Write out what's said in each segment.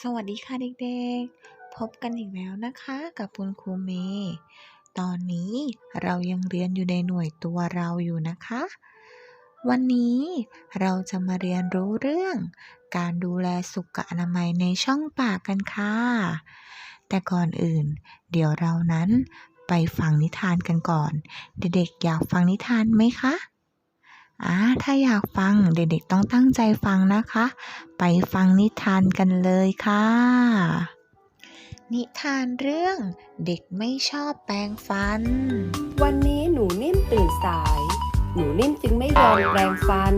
สวัสดีค่ะเด็กๆ พบกันอีกแล้วนะคะกับคุณครูเมย์ตอนนี้เรายังเรียนอยู่ในหน่วยตัวเราอยู่นะคะ วันนี้เราจะมาเรียนรู้เรื่อง การดูแลสุขอนามัยในช่องปากกันค่ะ แต่ก่อนอื่น เดี๋ยวเรานั้นไปฟังนิทานกันก่อน เด็กๆอยากฟังนิทานไหมคะ อ่าถ้าอยากฟังเด็กๆต้องตั้งใจฟังนะคะ ไปฟังนิทานกันเลยค่ะ นิทานเรื่องเด็กไม่ชอบแปรงฟัน วันนี้หนูนิ่มตื่นสาย หนูนิ่มจึงไม่ยอมแปรงฟัน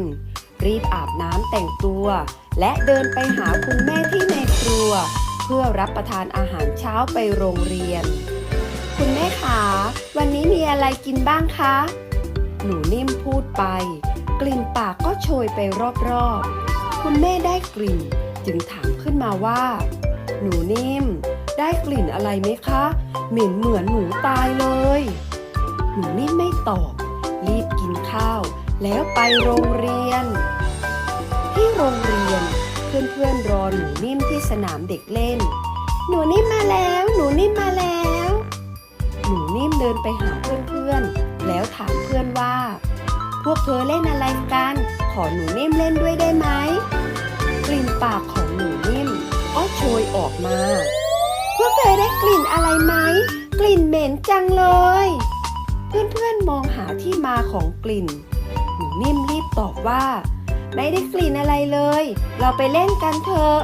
รีบอาบน้ำแต่งตัว และเดินไปหาคุณแม่ที่ในครัว เพื่อรับประทานอาหารเช้าไปโรงเรียน คุณแม่คะวันนี้มีอะไรกินบ้างคะ หนูนิ่มพูดไป กลิ่นปากก็โชยไปรอบๆ คุณแม่ได้กลิ่นจึงถามขึ้นมาว่า หนูนิ่ม ได้กลิ่นอะไรไหมคะ เหม็นเหมือนหนูตายเลย หนูนิ่มไม่ตอบ รีบกินข้าว แล้วไปโรงเรียน ที่โรงเรียนเพื่อนๆรอหนูนิ่มที่สนามเด็กเล่น หนูนิ่มมาแล้ว หนูนิ่มมาแล้ว หนูนิ่มเดินไปหาเพื่อนๆแล้วถามเพื่อนว่า พวกเธอเล่นอะไรกัน ขอหนูนิ่มเล่นด้วยได้ไหม กลิ่นปากของหนูนิ่มก็โชยออกมา พวกเธอได้กลิ่นอะไรไหม กลิ่นเหม็นจังเลย เพื่อนๆมองหาที่มาของกลิ่น หนูนิ่มรีบตอบว่า ไม่ได้กลิ่นอะไรเลย เราไปเล่นกันเถอะ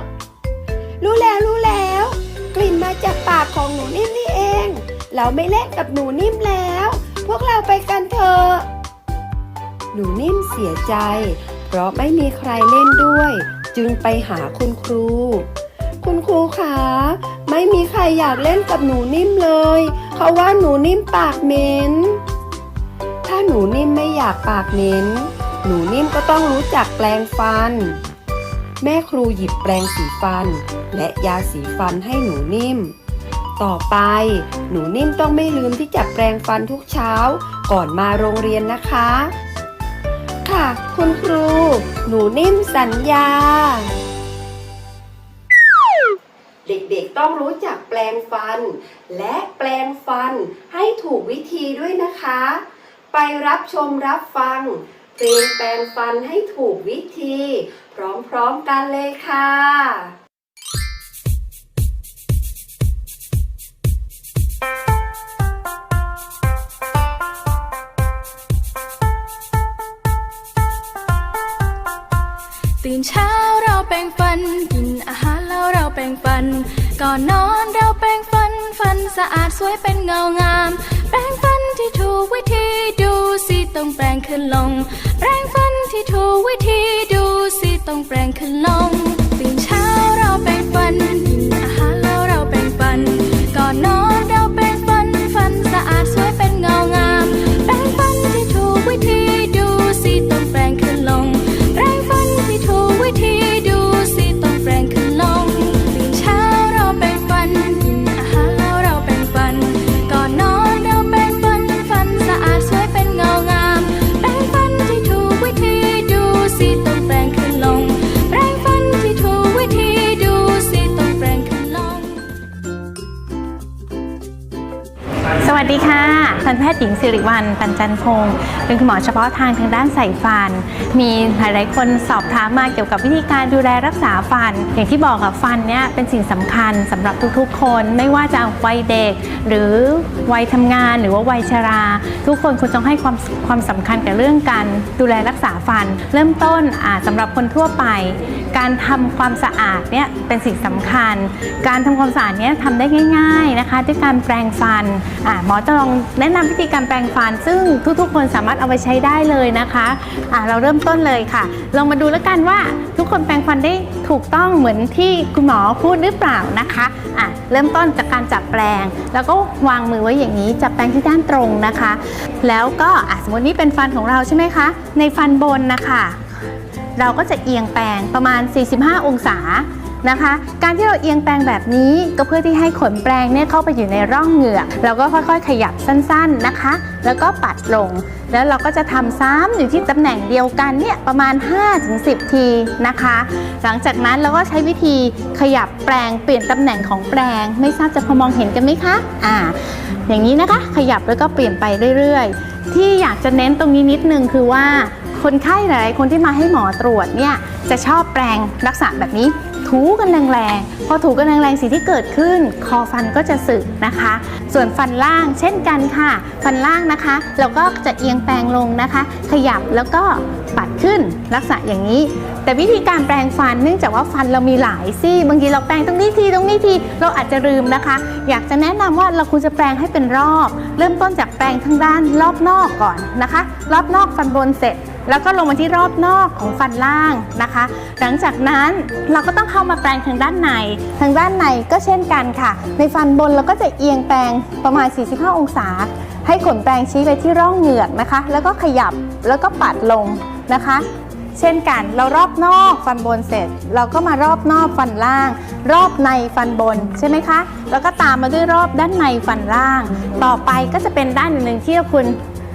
รู้แล้วรู้แล้ว กลิ่นมาจากปากของหนูนิ่มนี่เอง เราไม่เล่นกับหนูนิ่มแล้ว พวกเราไปกันเถอะ หนูนิ่มเสียใจ เพราะไม่มีใครเล่นด้วย จึงไปหาคุณครู คุณครูคะไม่มีใครอยากเล่นกับหนูนิ่มเลย เขาว่าหนูนิ่มปากเหม็นถ้าหนูนิ่มไม่อยากปากเหม็นหนูนิ่มก็ต้องรู้จักแปรงฟัน แม่ครูหยิบแปรงสีฟัน และยาสีฟันให้หนูนิ่ม ต่อไป หนูนิ่มต้องไม่ลืมที่จะแปรงฟันทุกเช้า ก่อนมาโรงเรียนนะคะ ค่ะ คุณครู หนูนิ่มสัญญา เด็กๆต้องรู้จักแปลงฟัน และแปลงฟันให้ถูกวิธีด้วยนะคะ ไปรับชมรับฟัง เพลงแปลงฟันให้ถูกวิธี พร้อมๆกันเลยค่ะะอาดสวยเป็นเงางาม แปรงฟันที่ถูกวิธีดูสิต้องแปรงขึ้นลง แปรงฟันที่ถูกวิธีดูสิต้องแปรงขึ้นลงตื่นเช้าเราแปรงฟัน วัสดีค่ะทันแพทย์หญิงสิริวัลปัญจันพงศ์เป็นคุณหมอเฉพาะทางทางด้านใส่ฟัน มีหลายๆคนสอบถามมาเกี่ยวกับวิธีการดูแลรักษาฟัน อย่างที่บอกกับฟันเนี่ยเป็นสิ่งสำคัญสำหรับทุกๆ คนไม่ว่าจะวัยเด็ก หรือวัยทำงานหรือว่าวัยชรา ทุกคนควรต้องให้ความความสำคัญกับเรื่องการดูแลรักษาฟัน เริ่มต้นอ่าสำหรับคนทั่วไป การทำความสะอาดเนี่ยเป็นสิ่งสำคัญ การทำความสะอาดเนี่ยทำได้ง่าย ๆนะคะ ด้วยการแปรงฟันอ่าหมอจะลองแนะนำวิธีการแปรงฟัน ซึ่งทุกๆ คนสามารถเอาไปใช้ได้เลยนะคะอ่าเราเริ่มต้นเลยค่ะ ลองมาดูแล้วกันว่าทุกคนแปรงฟันได้ถูกต้องเหมือนที่คุณหมอพูดหรือเปล่านะคะอะเริ่มต้นจากการจับแปรงแล้วก็วางมือไว้อย่างนี้จับแปรงที่ด้านตรงนะคะ แล้วก็อะสมมตินี่เป็นฟันของเราใช่ไหมคะ ในฟันบนนะคะ เราก็จะเอียงแปรงประมาณ 45 องศานะคะ การที่เราเอียงแปรงแบบนี้ก็เพื่อที่ให้ขนแปรงเนี่ยเข้าไปอยู่ในร่องเหงือกเราก็ค่อยๆ ขยับสั้นๆนะคะ แล้วก็ปัดลง แล้วเราก็จะทำซ้ำอยู่ที่ตำแหน่งเดียวกันเนี่ยประมาณ 5-10 ทีนะคะ หลังจากนั้นเราก็ใช้วิธีขยับแปรงเปลี่ยนตำแหน่งของแปรงไม่ทราบจะพอมองเห็นกันไหมคะอ่าอย่างนี้นะคะขยับแล้วก็เปลี่ยนไปเรื่อยๆ ที่อยากจะเน้นตรงนี้นิดนึงคือว่าคนไข้หลายคนที่มาให้หมอตรวจเนี่ยจะชอบแปรงลักษณะแบบนี้ ถูกันแรงๆ พอถูกันแรงๆสิ่งที่เกิดขึ้น คอฟันก็จะสึกนะคะ ส่วนฟันล่างเช่นกันค่ะ ฟันล่างนะคะ เราก็จะเอียงแปรงลงนะคะ ขยับแล้วก็ปัดขึ้นลักษณะอย่างนี้ แต่วิธีการแปรงฟันเนื่องจากว่าฟันเรามีหลายซี่ บางทีเราแปรงตรงนี้ทีตรงนี้ทีเราอาจจะลืมนะคะ อยากจะแนะนำว่าเราควรจะแปรงให้เป็นรอบ เริ่มต้นจากแปรงทางด้านรอบนอกก่อนนะคะ รอบนอกฟันบนเสร็จ แล้วก็ลงมาที่รอบนอกของฟันล่างนะคะ หลังจากนั้นเราก็ต้องเข้ามาแปรงทางด้านใน ทางด้านในก็เช่นกันค่ะ ในฟันบนเราก็จะเอียงแปรงประมาณ 45 องศา ให้ขนแปรงชี้ไปที่ร่องเหงือกนะคะ แล้วก็ขยับแล้วก็ปัดลงนะคะเช่นกันเรารอบนอกฟันบนเสร็จ เราก็มารอบนอกฟันล่าง รอบในฟันบนใช่ไหมคะ แล้วก็ตามมาด้วยรอบด้านในฟันล่าง ต่อไปก็จะเป็นด้านหนึ่งที่คุณ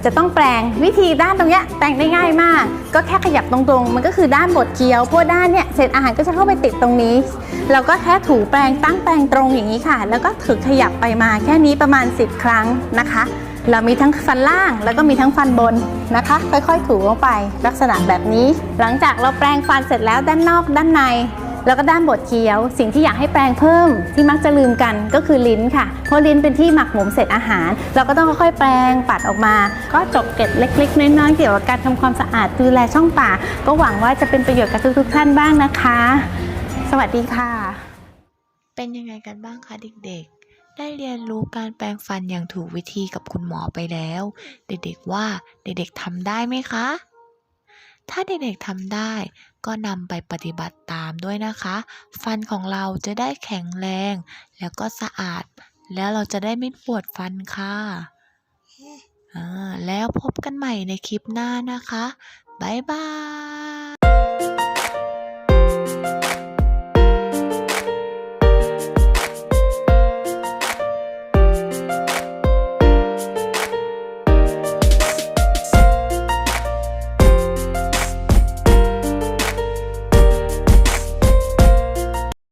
จะต้องแปลงวิธีด้านตรงเนี้ยแปลงได้ง่ายมาก ก็แค่ขยับตรงๆ มันก็คือด้านบดเคี้ยวเพราะว่าด้านเนี้ยเศษอาหารก็จะเข้าไปติดตรงนี้ เราก็แค่ถูแปรงตั้งแปรงตรงอย่างนี้ค่ะ แล้วก็ถือขยับไปมาแค่นี้ประมาณ 10 ครั้งนะคะ เรามีทั้งฟันล่างแล้วก็มีทั้งฟันบนนะคะ ค่อยๆถูลงไปลักษณะแบบนี้ หลังจากเราแปรงฟันเสร็จแล้วด้านนอกด้านใน แล้วก็ด้านบดเคี้ยว สิ่งที่อยากให้แปรงเพิ่มที่มักจะลืมกันก็คือลิ้นค่ะ เพราะลิ้นเป็นที่หมักหมมเศษอาหาร เราก็ต้องค่อยๆแปรงปัดออกมา ก็จบเกร็ดเล็กๆน้อยๆเกี่ยวกับการทำความสะอาดดูแลช่องปากก็หวังว่าจะเป็นประโยชน์กับทุกๆท่านบ้างนะคะ สวัสดีค่ะ เป็นยังไงกันบ้างคะเด็กๆ ได้เรียนรู้การแปรงฟันอย่างถูกวิธีกับคุณหมอไปแล้ว เด็กๆว่าเด็กๆทำได้ไหมคะ ถ้าเด็กๆทำได้ ก็นำไปปฏิบัติตามด้วยนะคะ ฟันของเราจะได้แข็งแรง แล้วก็สะอาด แล้วเราจะได้ไม่ปวดฟันค่ะแล้วพบกันใหม่ในคลิปหน้านะคะ บ๊ายบาย